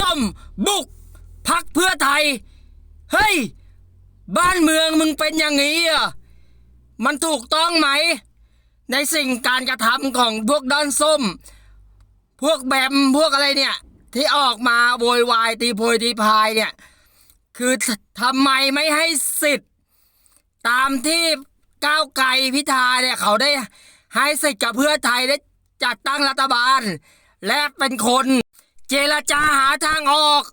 ส้ม บุกพักเพื่อไทย เฮ้ย บ้านเมืองมึงเป็นอย่างนี้อะมันถูกต้องไหม ในสิ่งการกระทำของพวกด้นส้ม พวกแบมพวกอะไรเนี่ย ที่ออกมาโวยวายตีโพยตีพายเนี่ย คือททำไมไม่ให้สิทธิ์ ตามที่ก้าวไกลพิธาเนี่ยเขาได้ให้สิทธิ์กับเพื่อไทยได้จัดตั้งรัฐบาล และเป็นคน เจรจาหาทางออก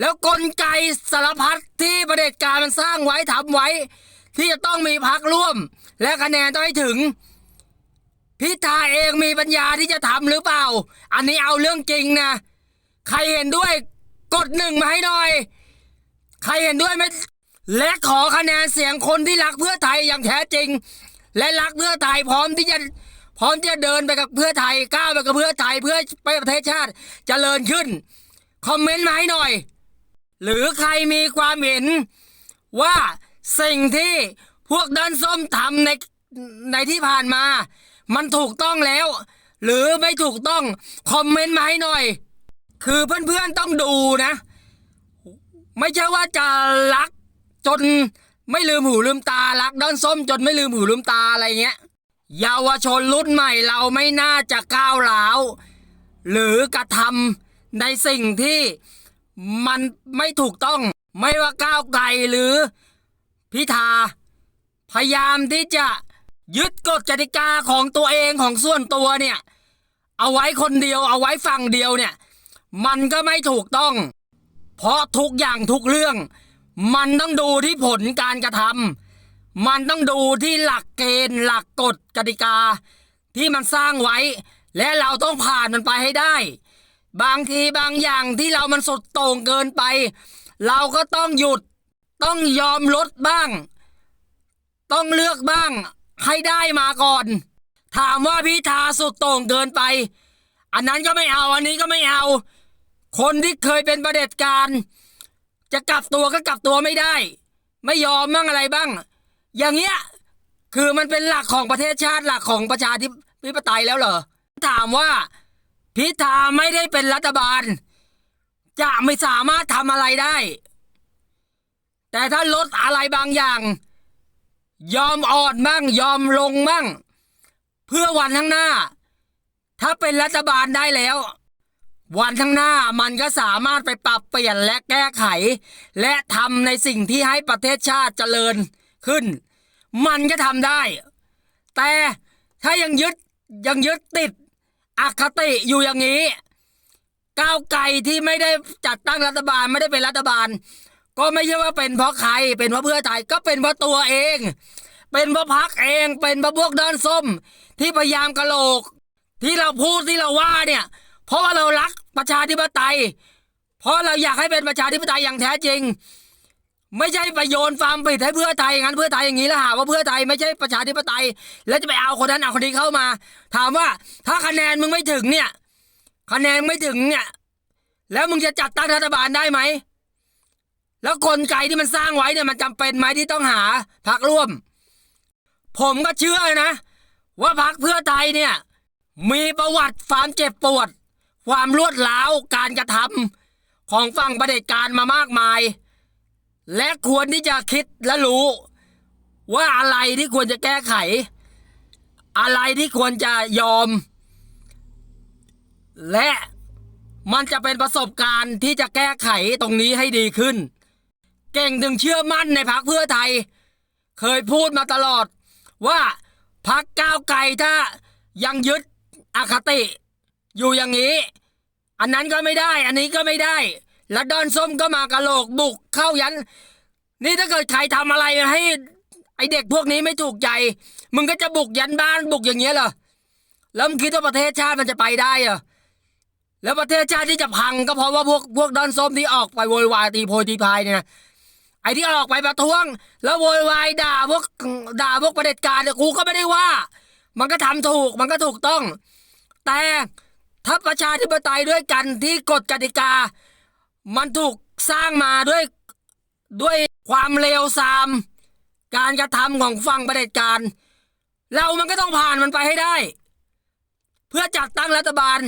แล้วกลไกสารพัดที่ประเด็จการมันสร้างไว้ทำไว้ ที่จะต้องมีพักร่วม และคะแนนต้องให้ถึง พิธาเองมีปัญญาที่จะทำหรือเปล่า อันนี้เอาเรื่องจริงนะ ใครเห็นด้วยกดหนึ่งมาให้หน่อย ใครเห็นด้วยไหมและขอคะแนนเสียงคนที่รักเพื่อไทยอย่างแท้จริง และรักเพื่อไทยพร้อมที่จะ พร้อมที่จะเดินไปกับเพื่อไทยก้าวไปกับเพื่อไทยเพื่อไปประเทศชาติจเจริญขึ้น คอมเมนต์มาให้หน่อย หรือใครมีความเห็นว่าสิ่งที่พวกด้านส้มทำในในที่ผ่านมา มันถูกต้องแล้ว หรือไม่ถูกต้องคอมเมนต์มาให้หน่อย คือเพื่อนๆต้องดูนะ ไม่ใช่ว่าจะรักจนไม่ลืมหูลืมตารักด้านส้มจนไม่ลืมหูลืมตาอะไรเงี้ย เยาวชนรุ่นใหม่เราไม่น่าจะก้าวร้าวหรือกระทำในสิ่งที่มันไม่ถูกต้อง ไม่ว่าก้าวไกลหรือพิธา พยายามที่จะยึดกฎกติกาของตัวเองของส่วนตัวเนี่ย เอาไว้คนเดียวเอาไว้ฝั่งเดียวเนี่ย มันก็ไม่ถูกต้อง เพราะทุกอย่างทุกเรื่อง มันต้องดูที่ผลการกระทำ มันต้องดูที่หลักเกณฑ์หลักกฎกติกา ที่มันสร้างไว้ และเราต้องผ่านมันไปให้ได้ บางทีบางอย่างที่เรามันสุดโต่งเกินไป เราก็ต้องหยุด ต้องยอมลดบ้าง ต้องเลือกบ้าง ให้ได้มาก่อน ถามว่าพิธาสุดโต่งเกินไป อันนั้นก็ไม่เอาอันนี้ก็ไม่เอา คนที่เคยเป็นประเด็จการ จะกลับตัวก็กลับตัวไม่ได้ ไม่ยอมมั่งอะไรบ้าง อย่างเงี้ยคือมันเป็นหลักของประเทศชาติหลักของประชาธิปไตยแล้วเหรอถามว่าพิธาไม่ได้เป็นรัฐบาล จะไม่สามารถทำอะไรได้ แต่ถ้าลดอะไรบางอย่าง ยอมอ่อนบ้างยอมลงบ้างเพื่อวันข้างหน้า ถ้าเป็นรัฐบาลได้แล้ว วันข้างหน้ามันก็สามารถไปปรับเปลี่ยนและแก้ไข และทำในสิ่งที่ให้ประเทศชาติเจริญ ขึ้น มันก็ทำได้ แต่ถ้ายังยึดยังยึดติดอคติอยู่อย่างนี้ ก้าวไกลที่ไม่ได้จัดตั้งรัฐบาลไม่ได้เป็นรัฐบาล ก็ไม่ใช่ว่าเป็นเพราะใคร เป็นเพราะเพื่อไทยก็เป็นเพราะตัวเอง เป็นเพราะพักเองเป็นเพราะพวกด้านส้ม ที่พยายามกระโหลก ที่เราพูดที่เราว่าเนี่ย เพราะว่าเรารักประชาธิปไตย เพราะเราอยากให้เป็นประชาธิปไตยอย่างแท้จริง ไม่ใช่ไปโยนความผิดให้เพื่อไทยงั้นเพื่อไทยอย่างนี้แล้วหาว่าเพื่อไทยไม่ใช่ประชาธิปไตย แล้วจะไปเอาคนนั้นเอาคนนี้เข้ามา ถามว่าถ้าคะแนนมึงไม่ถึงเนี่ย คะแนนไม่ถึงเนี่ย แล้วมึงจะจัดตั้งรัฐบาลได้ไหมแล้วกลไกที่มันสร้างไว้เนี่ยมันจำเป็นไหมที่ต้องหาพรรคร่วม ผมก็เชื่อนะ ว่าพรรคเพื่อไทยเนี่ย มีประวัติความเจ็บปวด ความรวดร้าวการกระทำของฝั่งประเด็จการมามากมาย และควรที่จะคิดและรู้ ว่าอะไรที่ควรจะแก้ไข อะไรที่ควรจะยอม และมันจะเป็นประสบการณ์ที่จะแก้ไขตรงนี้ให้ดีขึ้น เก่งถึงเชื่อมั่นในพรรคเพื่อไทย เคยพูดมาตลอดว่าพรรคก้าวไกลถ้ายังยึดอคติ อยู่อย่างนี้ อันนั้นก็ไม่ได้ อันนี้ก็ไม่ได้ แล้วดอนส้มก็มากระโหลกบุกเข้ายัน นี่ถ้าเกิดใครทำอะไรให้ ไอเด็กพวกนี้ไม่ถูกใจ มึงก็จะบุกยันบ้านบุกอย่างเงี้ยเหรอแล้วมึงคิดว่าประเทศชาติมันจะไปได้เหรอแล้วประเทศชาติที่จะพังก็เพราะว่าพวกพวกดอนส้มที่ออกไปโวยวายตีโพยตีพายเนี่ยนะไอที่ออกไปประท้วง แล้วโวยวายด่าพวกด่าพวกประเด็จการเนี่ยกูก็ไม่ได้ว่า มันก็ทำถูกมันก็ถูกต้อง แต่ถ้าประชาธิปไตยด้วยกันที่กฎกติกา มันถูกสร้างมาด้วยด้วยความเลวทราม การกระทำของฝั่งประเด็จการ เรามันก็ต้องผ่านมันไปให้ได้ เพื่อจัดตั้งรัฐบาล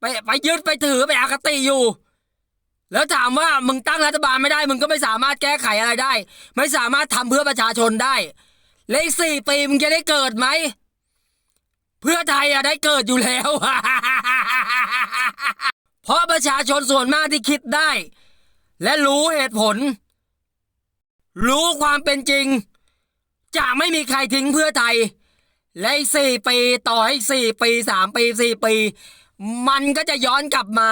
ไปไปยึดไปถือไปอคติอยู่ แล้วถามว่ามึงตั้งรัฐบาลไม่ได้ มึงก็ไม่สามารถแก้ไขอะไรได้ ไม่สามารถทำเพื่อประชาชนได้เลขสี่ปีมึงจะได้เกิดไหมเพื่อไทยอะได้เกิดอยู่แล้ว เพราะประชาชนส่วนมากที่คิดได้ และรู้เหตุผล รู้ความเป็นจริง จะไม่มีใครทิ้งเพื่อไทย และอีกสี่ปีต่อให้สี่ปีสามปีสี่ปี มันก็จะย้อนกลับมา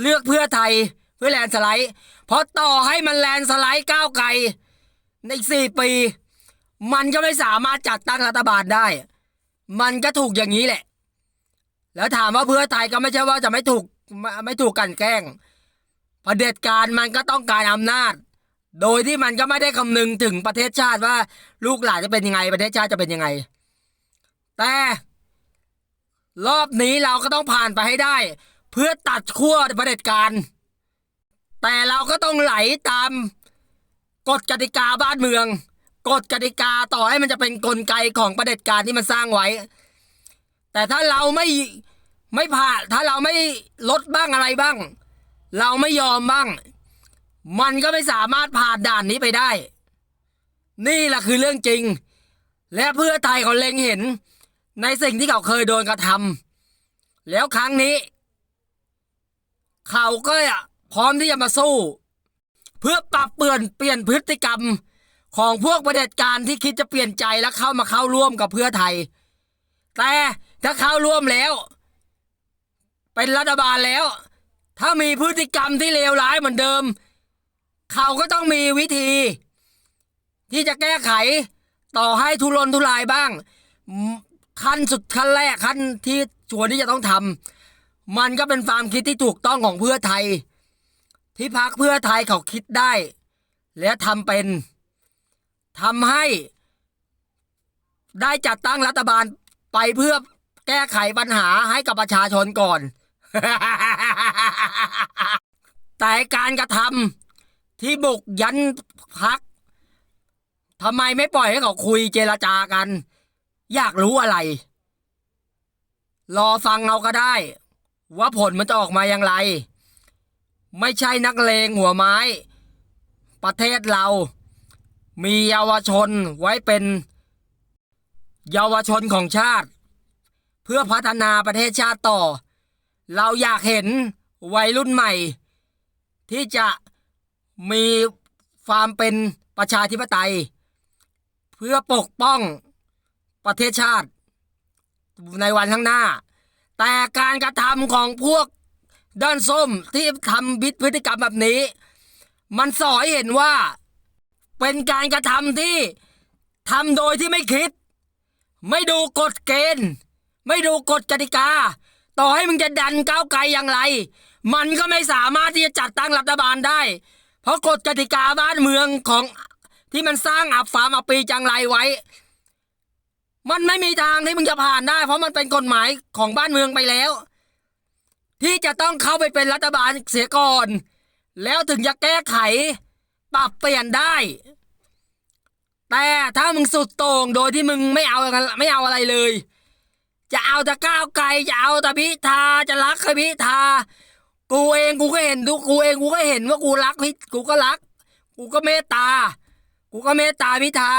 เลือกเพื่อไทยเพื่อแลนสไลด์เพราะต่อให้มันแลนสไลด์ก้าวไกล ในสี่ปี มันก็ไม่สามารถจัดตั้งรัฐบาลได้ มันก็ถูกอย่างนี้แหละ แล้วถามว่าเพื่อไทยก็ไม่ใช่ว่าจะไม่ถูก ไม่ไม่ถูกกันแกล้งเผด็จการมันก็ต้องการอำนาจ โดยที่มันก็ไม่ได้คำนึงถึงประเทศชาติว่าลูกหลานจะเป็นยังไง ประเทศชาติจะเป็นยังไง แต่รอบนี้เราก็ต้องผ่านไปให้ได้ เพื่อตัดขั้วประเผด็จการ แต่เราก็ต้องไหลตามกฎกติกาบ้านเมืองกฎกติกาต่อให้มันจะเป็นกลไกของประเด็จการที่มันสร้างไว้ แต่ถ้าเราไม่ ไม่ผ่านถ้าเราไม่ลดบ้างอะไรบ้าง เราไม่ยอมบ้าง มันก็ไม่สามารถผ่านด่านนี้ไปได้ นี่แหละคือเรื่องจริง และเพื่อไทยเขาเล็งเห็น ในสิ่งที่เขาเคยโดนกระทำแล้วครั้งนี้ เขาก็พร้อมที่จะมาสู้ เพื่อปรับเปลี่ยนเปลี่ยนพฤติกรรมของพวกประเด็จการที่คิดจะเปลี่ยนใจและเข้ามาเข้าร่วมกับเพื่อไทย แต่ถ้าเข้าร่วมแล้ว เป็นรัฐบาลแล้ว ถ้ามีพฤติกรรมที่เลวร้ายเหมือนเดิม เขาก็ต้องมีวิธี ที่จะแก้ไขต่อให้ทุรนทุรายบ้าง ขั้นสุดขั้นแรกขั้นที่ชวนที่จะต้องทำมันก็เป็นความคิดที่ถูกต้องของเพื่อไทย ที่พักเพื่อไทยเขาคิดได้ และทำเป็นทำให้ ได้จัดตั้งรัฐบาลไปเพื่อแก้ไขปัญหาให้กับประชาชนก่อน แต่การกระทำที่บุกยันพักทำไมไม่ปล่อยให้เขาคุยเจรจากัน อยากรู้อะไร รอฟังเอาก็ได้ ว่าผลมันจะออกมาอย่างไร ไม่ใช่นักเลงหัวไม้ ประเทศเรา มีเยาวชนไว้เป็น เยาวชนของชาติ เพื่อพัฒนาประเทศชาติต่อ เราอยากเห็นวัยรุ่นใหม่ ที่จะมีความเป็นประชาธิปไตย เพื่อปกป้องประเทศชาติในวันข้างหน้า แต่การกระทำของพวกด้านส้มที่ทำบิดพฤติกรรมแบบนี้ มันสอให้เห็นว่าเป็นการกระทำที่ทำโดยที่ไม่คิด ไม่ดูกฎเกณฑ์ ไม่ดูกฎกติกา ต่อให้มึงจะดันก้าวไกลอย่างไร มันก็ไม่สามารถที่จะจัดตั้งรัฐบาลได้ เพราะกฎกติกาบ้านเมืองของที่มันสร้างอับฟามอับปีจังไรไว้ มันไม่มีทางที่มึงจะผ่านได้ เพราะมันเป็นกฎหมายของบ้านเมืองไปแล้ว ที่จะต้องเข้าไปเป็นรัฐบาลเสียก่อน แล้วถึงจะแก้ไข ปรับเปลี่ยนได้ แต่ถ้ามึงสุดโต่งโดยที่มึงไม่เอาไม่เอาอะไรเลย จะเอาแต่ก้าวไกลจะเอาแต่พิธาจะรักใครพิธากูเองกูก็เห็นดูกูเองกูก็เห็นว่ากูรักพิกูก็รัก กูก็เมตตา กูก็เมตตาพิธา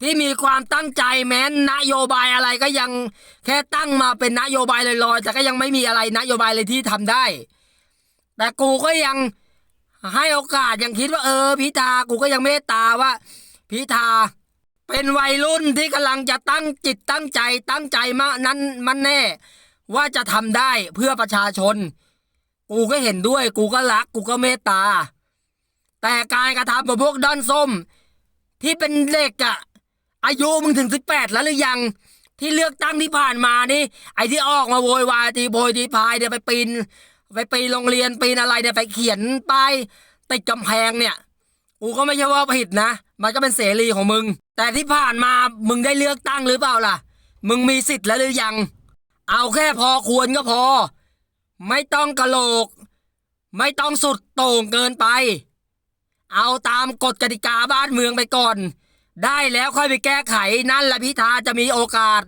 ที่มีความตั้งใจแม้นนโยบายอะไรก็ยังแค่ตั้งมาเป็นนโยบายลอยๆแต่ก็ยังไม่มีอะไรนโยบายเลยที่ทำได้ แต่กูก็ยังให้โอกาสยังคิดว่าเออพิธากูก็ยังเมตตาว่าพิธา เป็นวัยรุ่นที่กำลังจะตั้งจิตตั้งใจตั้งใจมากนั้นมันแน่ ว่าจะทำได้เพื่อประชาชน กูก็เห็นด้วย กูก็รัก กูก็เมตตา แต่การกระทำของพวกด้อนส้ม ที่เป็นเด็กอะอายุมึงถึงสิบแปดแล้วหรือยัง ที่เลือกตั้งที่ผ่านมานี่ ไอ้ที่ออกมาโวยวายตีโพยตีพายเดี๋ยวไปปีนไปปีนโรงเรียนปีนอะไรเนี่ยไปเขียนป้ายติดกำแพงเนี่ย กูก็ไม่ใช่ว่าผิดนะ มันก็เป็นเสรีของมึง แต่ที่ผ่านมามึงได้เลือกตั้งหรือเปล่าล่ะ มึงมีสิทธิ์แล้วหรือยัง เอาแค่พอควรก็พอ ไม่ต้องกระโหลก ไม่ต้องสุดโต่งเกินไป เอาตามกฎกติกาบ้านเมืองไปก่อน ได้แล้วค่อยไปแก้ไขนั่นแหละพิธาจะมีโอกาส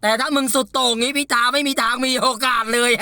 แต่ถ้ามึงสุดโต่งงี้พิธาไม่มีทางมีโอกาสเลย